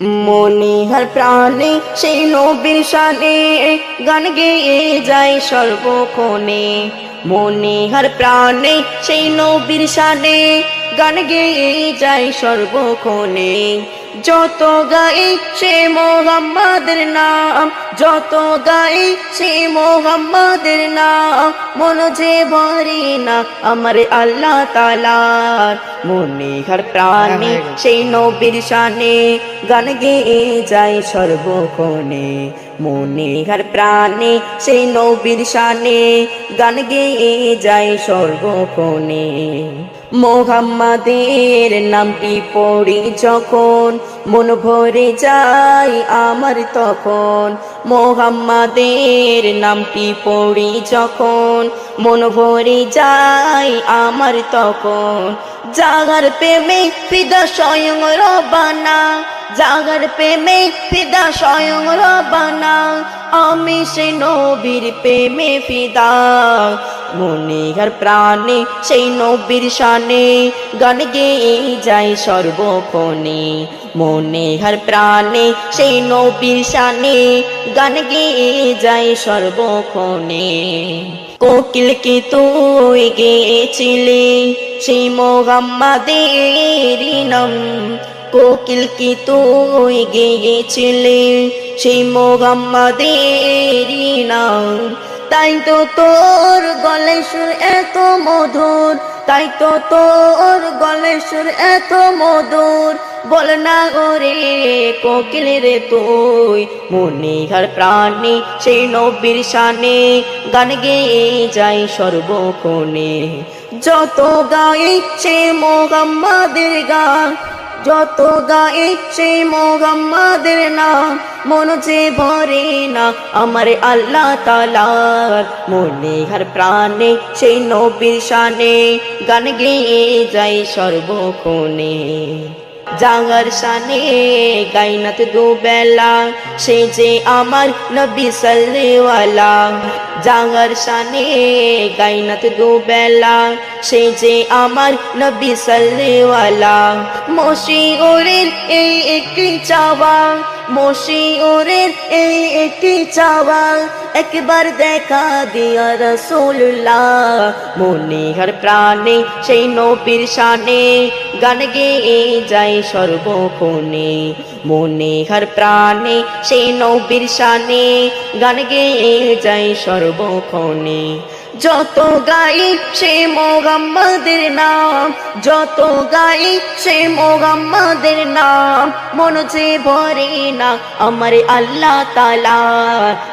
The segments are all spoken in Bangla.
মনিহার প্রাণে সেই নবীর সানে গান গেয়ে যায় সর্বক্ষণে। মনিহার প্রাণে সেই নবীর শানে গান গেয়ে যাই সর্বক্ষণে। যত গাই সে মোহাম্মদের নাম যত গাই সে মোহাম্মদের নাম মন যে ভরে না আমার আল্লাহ তালার। মনে মনিহার প্রাণে সেই নবীর শানে গান গেয়ে যায় সর্বক্ষণে। মনিহার প্রাণে সেই নবীর শানে গান গেয়ে যায় সর্বক্ষণে। মোহাম্মদের নামটি পড়ি যখন মন ভরে যায় আমার তখন। মোহাম্মদের নামটি পড়ি যখন, মন ভরে যায় আমার তখন। জাগার প্রেমে ফিদা স্বয়ং রবানা, জাগার প্রেমে ফিদা স্বয়ং রবানা, আমি সে নবীর প্রেমে ফিদা। মনিহার প্রাণে সেই নবীর শানে গান গেয়ে যাই সর্বক্ষণে। মনিহার প্রাণে, সেই নবীর শানে গান গেয়ে যায় সর্বক্ষণে। কোকিল কি তুই গেছিলে সেই মোহাম্মদের নাম। কোকিল কি তুই গেছিলে সেই মোহাম্মদের নাম। তাই তো তোর গলে সুর এত মধুর, তাই তো তোর গলে সুর এত মধুর। বল না ওরে কোকিল রে তুই। মনিহার প্রাণী, সেই নবীর শানে গান গেয়ে যাই সর্বক্ষণে। যত গাই সে মোহাম্মদের গান যত গায়ে সে মোহাম্মদের নাম মন যে ভরে না আমার আল্লাহ তালার মনে হার প্রাণে, সেই নবীর শানে গান গেয়ে যাই সর্বক্ষণে। জাগার শানে গাইনাত দুবেলা, সে যে আমার নবী সাল্লেওয়ালা। জাগার শানে গাইনাত দুবেলা, সে যে আমার নবী সাল্লেওয়ালা। মশি ওরের এই একটি চাওয়া মশি ওরের এই একটি চাওয়া একবার দেখা দিয়া রসুল্লাহ মনিহার প্রাণে, সেই নবীর শানে গান গেয়ে যায় সর্বক্ষণে। মনিহার প্রাণে, সেই নবীর শানে গান গেয়ে যায় সর্বক্ষণে। যত গাই সে মোহাম্মদের নাম, যত গাই সে মোহাম্মদের নাম, মন যে ভরে না আমার আল্লাহ তালা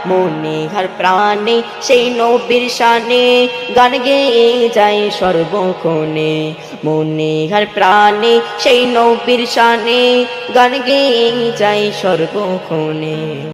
মনে হার প্রাণে সেই নবীর শানে গান গেয়ে যায় সর্বক্ষণে। মনে হার প্রাণে সেই নবীর শানে গান গেয়ে যায় সর্বক্ষণে।